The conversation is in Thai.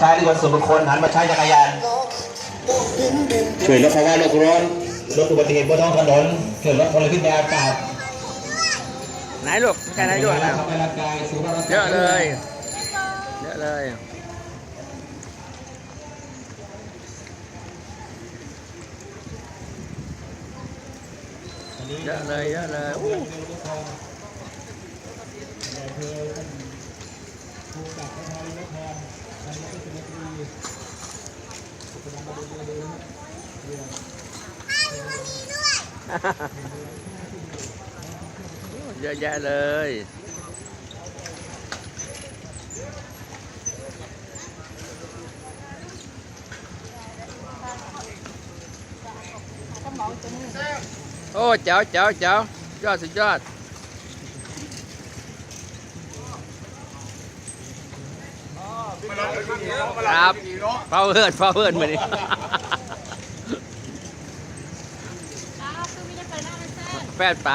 ใช้ที่วันส่วนบุคคลหันมาใช้จักรยานช่วยลดภาวะโลกร้อนลดอุบัติเหตุบนท้องถนนช่วยลดมลพิษในอากาศไหนลูกแค่ไหนลูกนะทำให้ร่างกายสุขภาพร่างกายเยอะเลยเยอะเลยเยอะเลยเยอะเลย อู้เยอะแยะเลย โอ้เจ้าเจ้าเจ้ายอดสุดยอด ครับเฝ้าเฮิร์ดเฝ้าเฮิร์ดมานี่อ้าวคือมีแต่ใส่หน้ามันแซ่บแปดไป